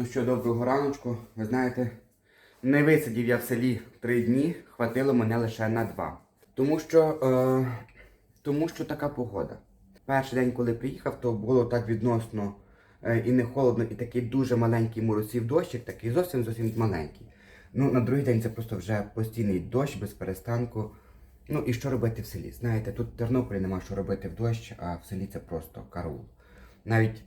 Ну що, доброго раночку. Ви знаєте, не висидів я в селі три дні, хватило мене лише на два. Тому що, е, тому що така погода. Перший день, коли приїхав, то було так відносно е, і не холодно, і такий дуже маленький моросів дощик, такий зовсім зовсім маленький. Ну, на другий день це просто вже постійний дощ без перестанку. Ну і що робити в селі? Знаєте, тут в Тернополі нема що робити в дощ, а в селі це просто караул. Навіть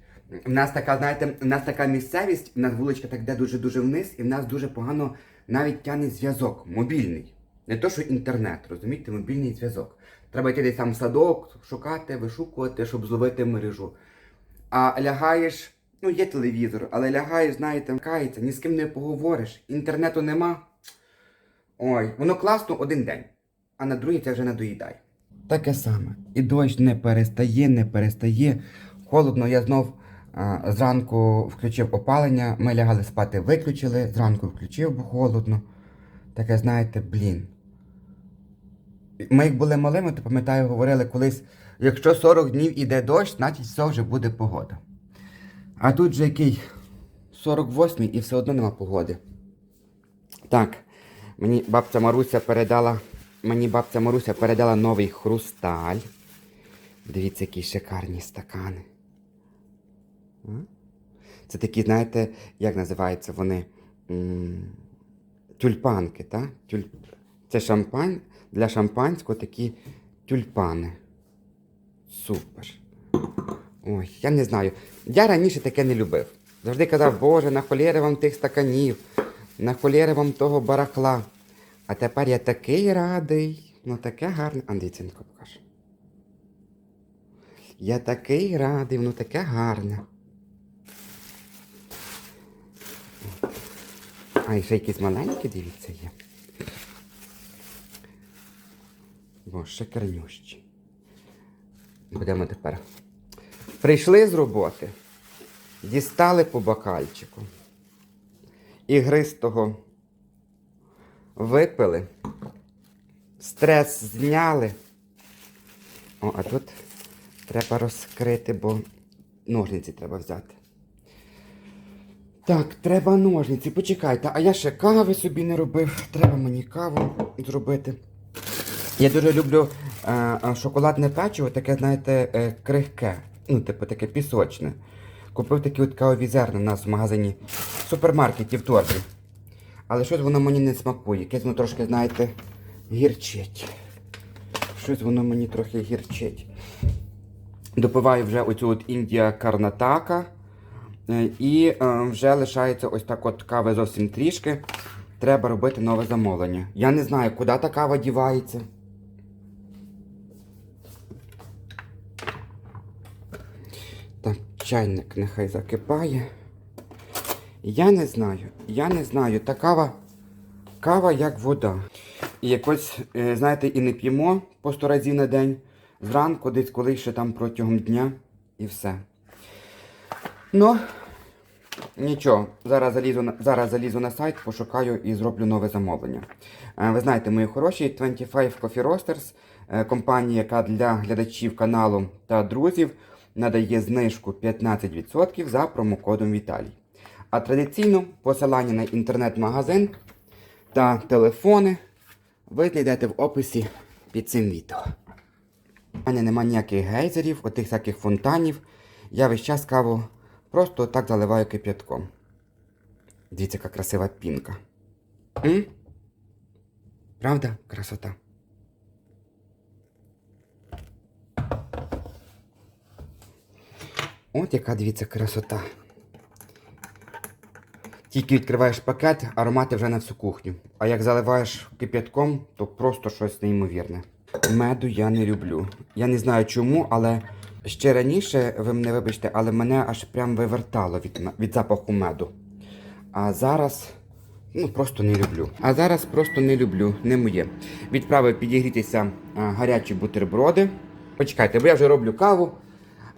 в нас така, знаєте, в нас така місцевість, в нас вуличка так йде дуже-дуже вниз, і в нас дуже погано навіть тягне зв'язок, мобільний. Не то, що інтернет, розумієте, мобільний зв'язок. Треба йти десь там в садок, шукати, вишукувати, щоб зловити мережу. А лягаєш, ну є телевізор, але лягаєш, знаєте, кається, ні з ким не поговориш, інтернету нема. Ой, воно класно один день, а на другий це вже надоїдає. Таке саме. І дощ не перестає, не перестає. Холодно, я знов зранку включив опалення, ми лягали спати, виключили, зранку включив, бо холодно. Таке, знаєте, блін. Ми як були малими, то пам'ятаю, говорили колись, якщо 40 днів іде дощ, значить все вже буде погода. А тут же який 48 і все одно нема погоди. Так, мені бабця Маруся передала. Мені бабця Маруся передала новий хрусталь. Дивіться, які шикарні стакани. Це такі, знаєте, як називаються вони? Тюльпанки, так? Тюль... Це шампань для шампанського такі тюльпани. Супер. Ой, я не знаю. Я раніше таке не любив. Завжди казав, Боже, на холєри вам тих стаканів, на холєри вам того барахла. А тепер я такий радий. Ну таке гарне. Андрійценко покаже. Я такий радий, воно таке гарне. А, і ще якісь маленькі, дивіться, є. Бо шикарнющі. Будемо тепер. Прийшли з роботи, дістали по бокальчику. Ігристого випили, стрес зняли. О, а тут треба розкрити, бо ножниці треба взяти. Так, треба ножниці. Почекайте, а я ще кави собі не робив. Треба мені каву зробити. Я дуже люблю е, е, шоколадне печиво, таке, знаєте, е, крихке. Ну, типу, таке пісочне. Купив такі от кавові зерна у нас в магазині в супермаркеті в торбі. Але щось воно мені не смакує. Якесь воно трошки, знаєте, гірчить. Щось воно мені трохи гірчить. Допиваю вже оцю от Індія Карнатака. Е, І е, вже лишається ось так от кави зовсім трішки. Треба робити нове замовлення. Я не знаю, куди та кава дівається. Так, чайник нехай закипає. Я не знаю, я не знаю. Та кава, кава як вода. І якось, е, знаєте, і не п'ємо по 100 разів на день. Зранку, десь коли ще там протягом дня і все. Ну, нічого, зараз залізу, на- зараз залізу на сайт, пошукаю і зроблю нове замовлення. Е, Ви знаєте, мої хороші, 25 Coffee Roasters, е, компанія, яка для глядачів каналу та друзів надає знижку 15% за промокодом Віталій. А традиційно посилання на інтернет-магазин та телефони ви знайдете в описі під цим відео. У мене немає ніяких гейзерів, отих всяких фонтанів. Я весь час каву просто так заливаю кип'ятком. Дивіться, яка красива пінка. М? Правда? Красота. От яка дивіться красота. Тільки відкриваєш пакет, аромати вже на всю кухню. А як заливаєш кип'ятком, то просто щось неймовірне. Меду я не люблю. Я не знаю чому, але ще раніше, ви мене вибачте, але мене аж прям вивертало від, від запаху меду. А зараз ну просто не люблю. А зараз просто не люблю, не моє. Відправив підігрітися гарячі бутерброди. Почекайте, бо я вже роблю каву,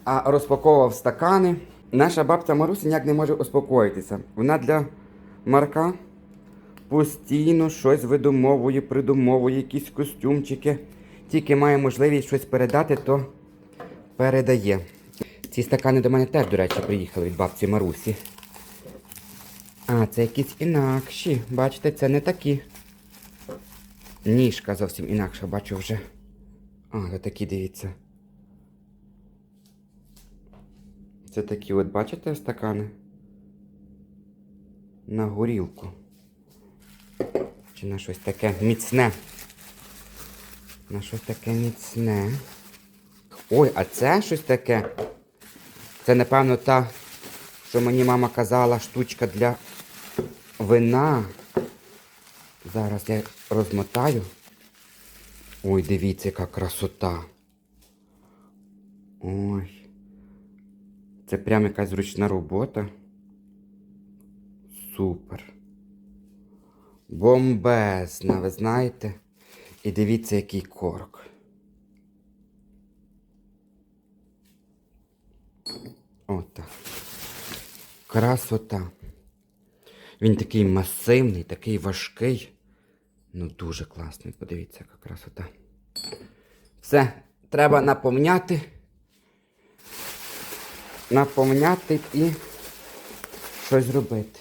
а розпаковував стакани. Наша бабця Маруся ніяк не може успокоїтися. Вона для Марка постійно щось видумовує, придумовує, якісь костюмчики. Тільки має можливість щось передати, то передає. Ці стакани до мене теж, до речі, приїхали від бабці Марусі. А, це якісь інакші. Бачите, це не такі. Ніжка зовсім інакша, бачу вже. А, такі, дивіться. Це такі, от бачите, стакани? На горілку. Чи на щось таке міцне. На щось таке міцне. Ой, а це щось таке. Це, напевно, та, що мені мама казала, штучка для вина. Зараз я розмотаю. Ой, дивіться, яка красота. Ой. Це прям якась зручна робота. Супер. Бомбезна, ви знаєте? І дивіться, який корок. Отак. Красота. Він такий масивний, такий важкий. Ну, дуже класний. Подивіться, яка красота. Все, треба наповняти. Наповняти і щось зробити.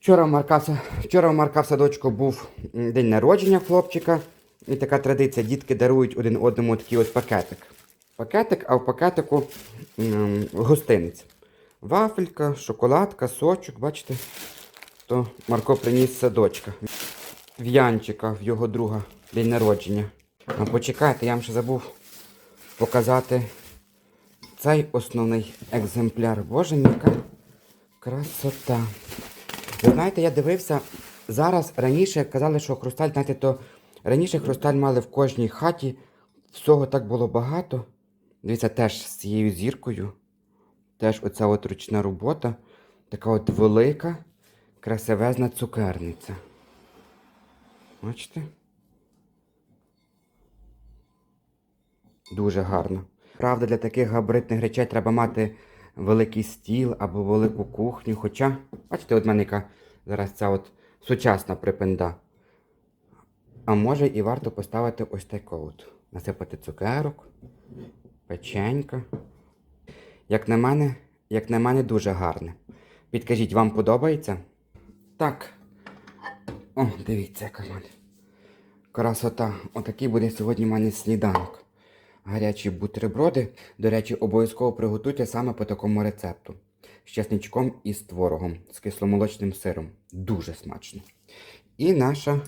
Вчора в Марка, в вчора в Марка в садочку був день народження хлопчика. І така традиція, дітки дарують один одному такий от пакетик. Пакетик, а в пакетику м, гостинець. Вафелька, шоколадка, сочок, бачите? То Марко приніс садочка. В Янчика, в його друга день народження. А почекайте, я вам ще забув показати цей основний екземпляр. Боже яка красота. Ви знаєте, я дивився, зараз раніше казали, що хрусталь, знаєте, то раніше хрусталь мали в кожній хаті, всього так було багато. Дивіться, теж з цією зіркою. Теж оця от ручна робота. Така от велика, красивезна цукерниця. Бачите? Дуже гарно. Правда, для таких габаритних речей треба мати великий стіл або велику кухню. Хоча, бачите, от мене яка зараз ця от сучасна припинда. А може і варто поставити ось таку от. Насипати цукерок, печенька. Як на мене, як на мене, дуже гарне. Підкажіть, вам подобається? Так. О, дивіться, яка мене. Красота. Отакий буде сьогодні в мене сніданок. Гарячі бутерброди, до речі, обов'язково приготуйте саме по такому рецепту. З чесничком і з творогом, з кисломолочним сиром. Дуже смачно. І наша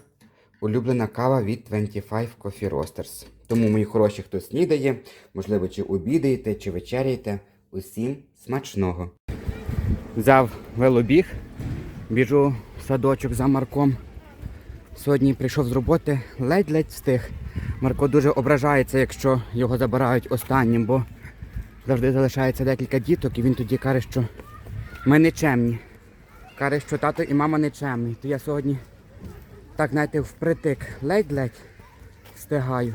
улюблена кава від 25 Coffee Roasters. Тому, мої хороші, хто снідає, можливо, чи обідаєте, чи вечеряєте, усім смачного. Взяв велобіг, біжу в садочок за Марком. Сьогодні прийшов з роботи, ледь-ледь встиг. Марко дуже ображається, якщо його забирають останнім, бо завжди залишається декілька діток, і він тоді каже, що ми нечемні. Каже, що тато і мама нечемні. То я сьогодні, так знаєте, впритик, ледь-ледь встигаю.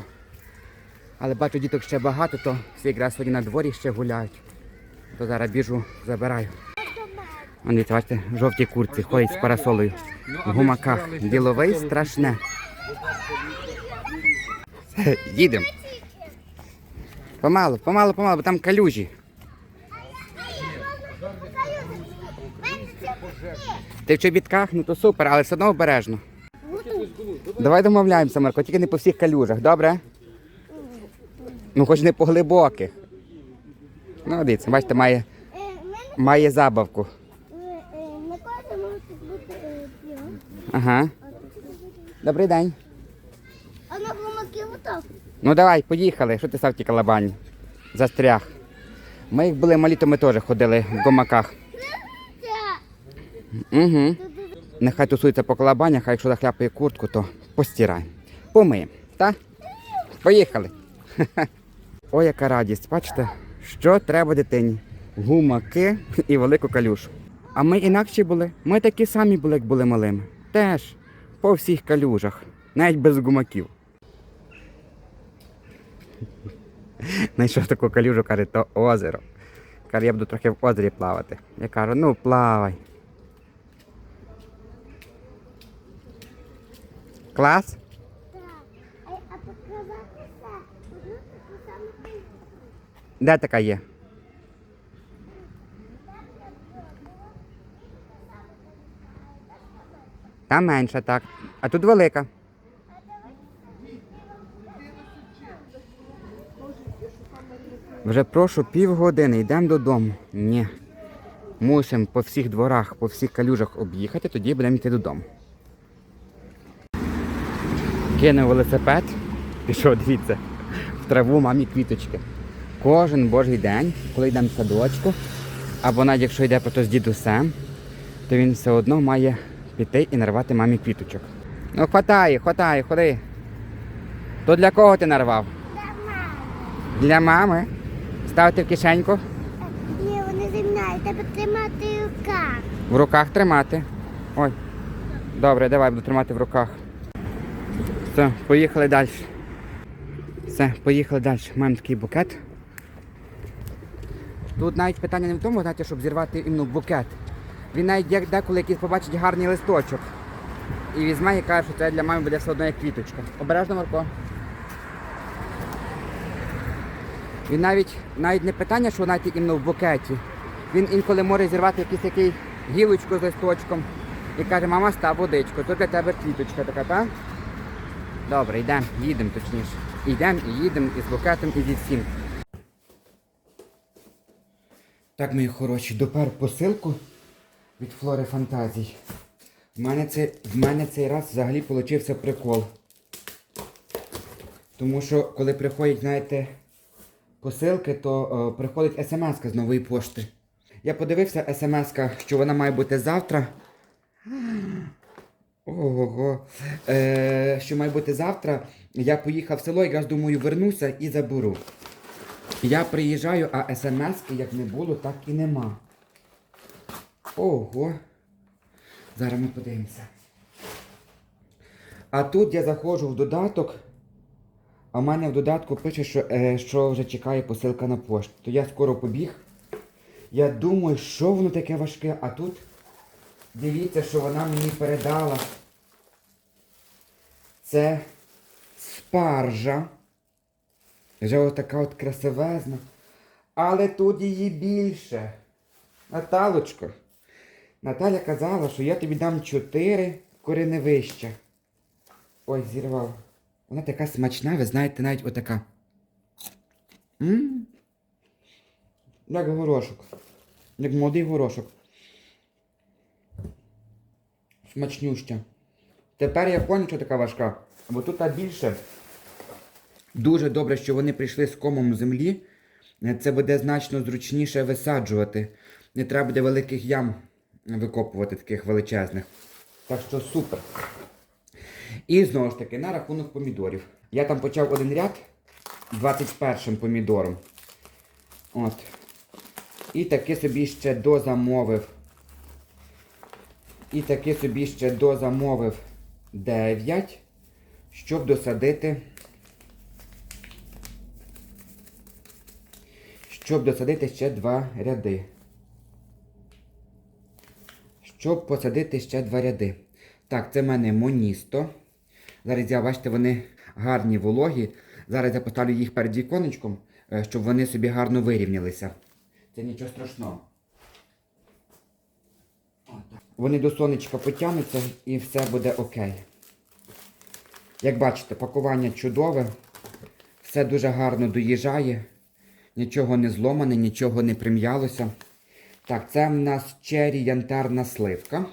Але бачу, діток ще багато, то всі якраз сьогодні на дворі ще гуляють. То зараз біжу, забираю. Вони, бачите, в курці ходять з парасолею. В гумаках. Діловий страшне. Їдемо. Помалу, помалу, помалу, бо там калюжі. Ти в чобітках, ну то супер, але все одно обережно. Давай домовляємося, Марко, тільки не по всіх калюжах, добре? Ну хоч не по глибоких. Ну, дивіться, бачите, має, має забавку. Ага. Добрий день. А на гумаки готов. Ну давай, поїхали. Що ти став ті калабані? Застряг. Ми як були малі, то ми теж ходили в гомаках. Угу. Нехай тусується по калабанях, а якщо захляпає куртку, то постирай. Помиємо, так? Поїхали. Ой, яка радість, бачите, що треба дитині? Гумаки і велику калюшу. А ми інакші були. Ми такі самі були, як були малими. Теж по всіх калюжах, навіть без гумаків. Знайшов таку калюжу, каже, то озеро. Каже, я буду трохи в озері плавати. Я кажу, ну плавай. Клас? так. А, а показати все. Одну таку саму книжку. Де така є? Там менша, так. А тут велика. Вже прошу півгодини, йдемо додому. Ні. Мусимо по всіх дворах, по всіх калюжах об'їхати, тоді будемо йти додому. Кинув велосипед, пішов, дивіться, в траву мамі квіточки. Кожен божий день, коли йдемо в садочку, або навіть якщо йде просто з дідусем, то він все одно має піти і нарвати мамі квіточок. Ну, хватай, хватай, ходи. То для кого ти нарвав? Для мами. Ставити в кишеньку, Ні, вони зі мною. Треба тримати в руках. в руках тримати. Ой. Добре, давай буду тримати в руках. Все, поїхали далі. Все, поїхали далі. Маємо такий букет. Тут навіть питання не в тому, знаєте, щоб зірвати іменно букет. Він навіть деколи якийсь побачить гарний листочок. І візьме і каже, що це для мами буде все одно як квіточка. Обережно, Марко. Він навіть, навіть не питання, що навіть іменно в букеті. Він інколи може зірвати якийсь такий гілочку з листочком і каже, мама, став водичку, тут для тебе квіточка така, так? Добре, йдемо, їдемо точніше. Йдемо і їдемо і з букетом, і зі всім. Так, мої хороші, допер посилку від Флори Фантазій. В мене, це, в мене цей раз взагалі получився прикол. Тому що коли приходять, знаєте, посилки, то е, приходить смс з нової пошти. Я подивився смс, що вона має бути завтра. Ого. Е, що має бути завтра. Я поїхав в село, якраз думаю, вернуся і заберу. Я приїжджаю, а смс як не було, так і нема. Ого. Зараз ми подивимося. А тут я заходжу в додаток, а в мене в додатку пише, що, е, що вже чекає посилка на пошту. То я скоро побіг. Я думаю, що воно таке важке, а тут дивіться, що вона мені передала. Це спаржа. Вже ось така от красивезна. Але тут її більше. Наталочко. Наталя казала, що я тобі дам чотири кореневища. Ой, зірвав. Вона така смачна, ви знаєте, навіть отака. М? Як горошок. Як молодий горошок. Смачнюща. Тепер я поняв, що така важка. Бо тут та більше. Дуже добре, що вони прийшли з комом землі. Це буде значно зручніше висаджувати. Не треба буде великих ям викопувати таких величезних. Так що супер. І знову ж таки, на рахунок помідорів. Я там почав один ряд 21 помідором. От. І таки собі ще дозамовив. І таки собі ще дозамовив 9, щоб досадити. Щоб досадити ще два ряди. Щоб посадити ще два ряди. Так, це в мене моністо. Зараз я, бачите, вони гарні вологі. Зараз я поставлю їх перед віконечком, е, щоб вони собі гарно вирівнялися. Це нічого страшного. Вони до сонечка потягнуться і все буде окей. Як бачите, пакування чудове. Все дуже гарно доїжджає. Нічого не зломане, нічого не прим'ялося. Так, це в нас чері янтарна сливка.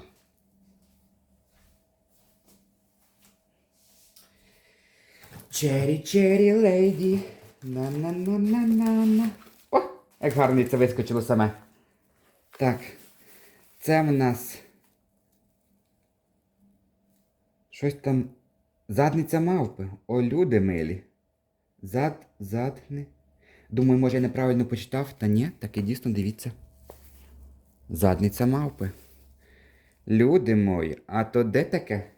Чері, чері, леді. На-на-на-на-на-на. О, як гарно це вискочило саме. Так, це в нас. Щось там. Задниця мавпи. О, люди милі. Зад, задни. Думаю, може я неправильно почитав, та ні, так і дійсно дивіться. Задниця мавпи. Люди мої, а то де таке?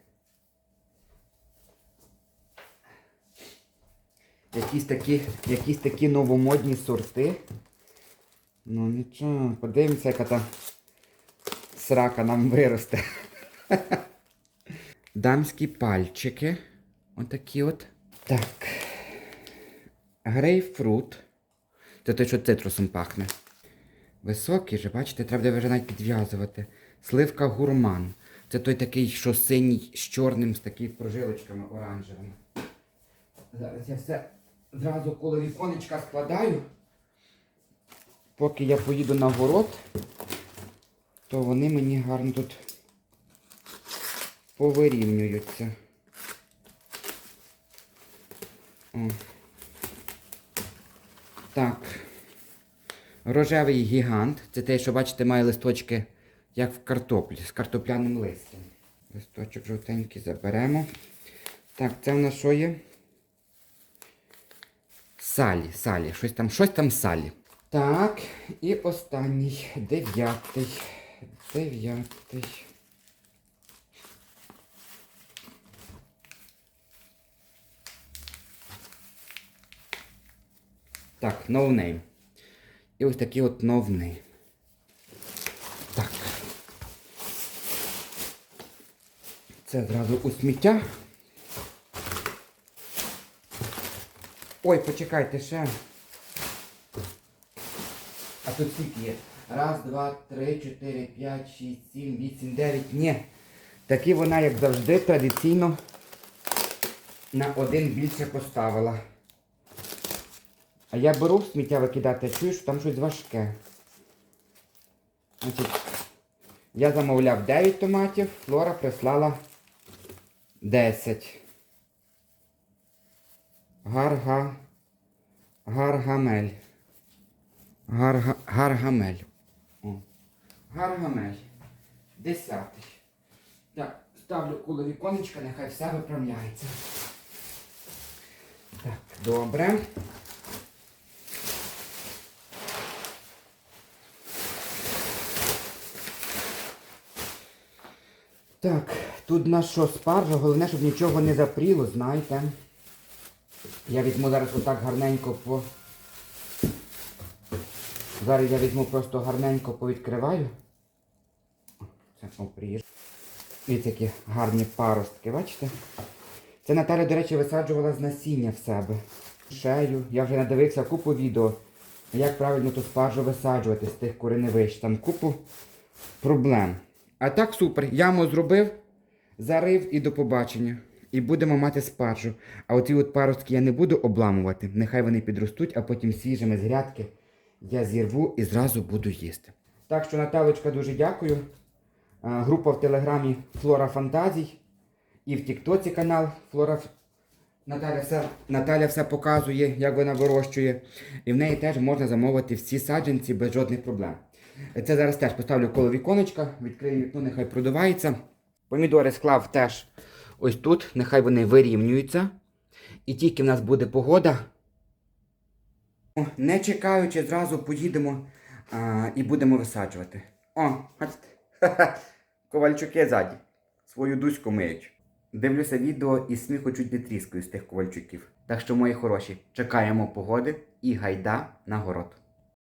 Якісь такі, якісь такі новомодні сорти. Ну нічого, подивимося, яка там срака нам виросте. Дамські пальчики. Отакі от. Так. Грейпфрут. Це те, що цитрусом пахне. Високий же, бачите, треба буде вже навіть підв'язувати. Сливка гурман. Це той такий, що синій з чорним, з такими прожилочками оранжевими. Зараз я все зразу коло віконечка складаю. Поки я поїду на город, то вони мені гарно тут повирівнюються. О. Так. Рожевий гігант. Це те, що бачите, має листочки, як в картоплі, з картопляним листям. Листочок жовтенький заберемо. Так, це в нас що є? Салі, салі. Щось там, щось там салі. Так, і останній, дев'ятий. Дев'ятий. Так, no. І ось такий от no. Так. Це одразу у сміття. Ой, почекайте ще. А тут скільки є? Раз, два, три, чотири, п'ять, шість, сім, вісім, дев'ять. Ні. Такі вона, як завжди, традиційно на один більше поставила. А я беру сміття викидати, чую, що там щось важке. Значить, я замовляв 9 томатів, Флора прислала 10. Гарга. Гаргамель. Гарга, гаргамель. О. Гаргамель. Десятий. Так, ставлю коло віконечка, нехай все виправляється. Так, добре. Так, тут на що спаржа, головне, щоб нічого не запріло, знаєте. Я візьму зараз отак гарненько по. Зараз я візьму просто гарненько повідкриваю. Це опріж. Дивіться, які гарні паростки, бачите? Це Наталя, до речі, висаджувала з насіння в себе. Шею. Я вже надивився купу відео, як правильно ту спаржу висаджувати з тих кореневищ. Там купу проблем. А так супер. Яму зробив, зарив і до побачення. І будемо мати спаржу. А оці от паростки я не буду обламувати. Нехай вони підростуть, а потім свіжими з грядки я зірву і зразу буду їсти. Так що, Наталочка, дуже дякую. Група в телеграмі Флора Фантазій. І в Тіктоці канал Флора Наталя все, Наталя все показує, як вона вирощує. І в неї теж можна замовити всі саджанці без жодних проблем. Це зараз теж поставлю коло віконечка, відкрию вікно, нехай продувається. Помідори склав теж ось тут, нехай вони вирівнюються. І тільки в нас буде погода. Не чекаючи, зразу поїдемо а, і будемо висаджувати. О, бачите. Ковальчуки ззаді. Свою дуську миють. Дивлюся відео і сміху чуть не тріскаю з тих ковальчуків. Так що, мої хороші, чекаємо погоди і гайда на город.